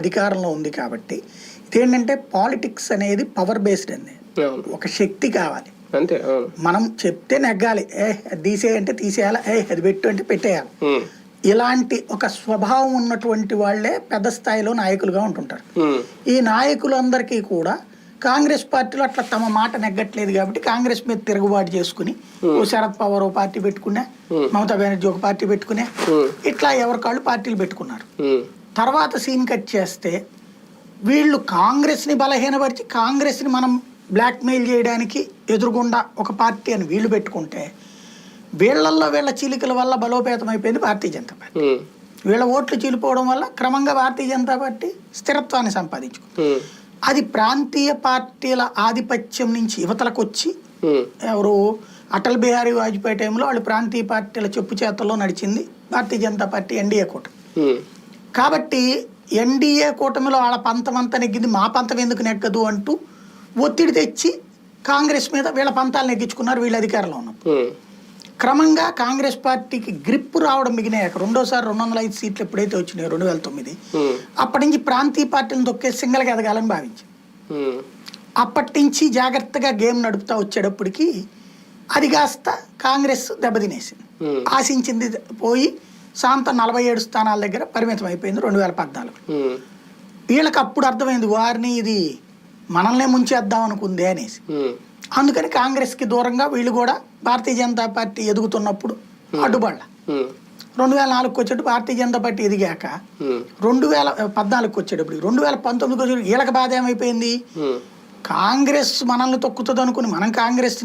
అధికారంలో ఉంది కాబట్టి. ఇదేంటంటే పాలిటిక్స్ అనేది పవర్ బేస్డ్ అండి. ఒక శక్తి కావాలి. అంతే మనం చెప్తే నెగ్గాలి. ఏ అది తీసేయంటే తీసేయాలి? ఏ అది పెట్టు అంటే పెట్టేయాలి. ఇలాంటి ఒక స్వభావం ఉన్నటువంటి వాళ్ళే పెద్ద స్థాయిలో నాయకులుగా ఉంటుంటారు. ఈ నాయకులందరికీ కూడా కాంగ్రెస్ పార్టీలో అట్లా తమ మాట నెగ్గట్లేదు కాబట్టి కాంగ్రెస్ మీద తిరుగుబాటు చేసుకుని ఓ శరద్ పవార్ ఓ పార్టీ పెట్టుకున్నా మమతా బెనర్జీ ఒక పార్టీ పెట్టుకునే ఇట్లా ఎవరికాళ్ళు పార్టీలు పెట్టుకున్నారు. తర్వాత సీన్ కట్ చేస్తే వీళ్ళు కాంగ్రెస్ని బలహీనపరిచి కాంగ్రెస్ని మనం బ్లాక్మెయిల్ చేయడానికి ఎదురుగుండా ఒక పార్టీ అని వీళ్ళు పెట్టుకుంటే వీళ్ళల్లో వీళ్ళ చీలికల వల్ల బలోపేతం అయిపోయింది భారతీయ జనతా పార్టీ. వీళ్ళ ఓట్లు చీలిపోవడం వల్ల క్రమంగా భారతీయ జనతా పార్టీ స్థిరత్వాన్ని సంపాదించుకుంది. అది ప్రాంతీయ పార్టీల ఆధిపత్యం నుంచి యువతలకు వచ్చి ఎవరు అటల్ బిహారీ వాజ్పేయి టైంలో వాళ్ళు ప్రాంతీయ పార్టీల చెప్పు చేతల్లో నడిచింది భారతీయ జనతా పార్టీ ఎన్డీఏ కూటమి. కాబట్టి ఎన్డీఏ కూటమిలో వాళ్ళ పంతం అంతా నెగ్గింది మా పంతం ఎందుకు నెగ్గదు అంటూ ఒత్తిడి తెచ్చి కాంగ్రెస్ మీద వీళ్ళ పంతాలు నెగ్గించుకున్నారు వీళ్ళ అధికారంలో ఉన్నప్పుడు. క్రమంగా కాంగ్రెస్ పార్టీకి గ్రిప్ రావడం మిగిలినాక రెండోసారి రెండు వందల ఐదు సీట్లు ఎప్పుడైతే వచ్చినాయో రెండు వేల తొమ్మిది అప్పటి నుంచి ప్రాంతీయ పార్టీలను తొక్కే సింగల్గా ఎదగాలని భావించింది ఉమ్, అప్పటి నుంచి జాగ్రత్తగా గేమ్ నడుపుతా వచ్చేటప్పటికి అది కాస్త కాంగ్రెస్ దెబ్బతినేసింది. ఆశించింది పోయి శాంతం నలభై ఏడు స్థానాల దగ్గర పరిమితం అయిపోయింది రెండు వేల పద్నాలుగు. వీళ్ళకి అప్పుడు అర్థమైంది వారిని ఇది మనల్నే ముంచేద్దాం అనుకుంది అనేసి. అందుకని కాంగ్రెస్కి దూరంగా వీళ్ళు కూడా భారతీయ జనతా పార్టీ ఎదుగుతున్నప్పుడు అడ్డుపడ్డ. ఉమ్, రెండు వేల నాలుగుకి వచ్చేటప్పుడు భారతీయ జనతా పార్టీ ఎదిగాక రెండు వేల పద్నాలుగుకి వచ్చేటప్పుడు రెండు వేల పంతొమ్మిదికి వచ్చేటప్పుడు వీళ్ళకి బాధ ఏమైపోయింది? కాంగ్రెస్ మనల్ని తొక్కుతుంది అనుకుని మనం కాంగ్రెస్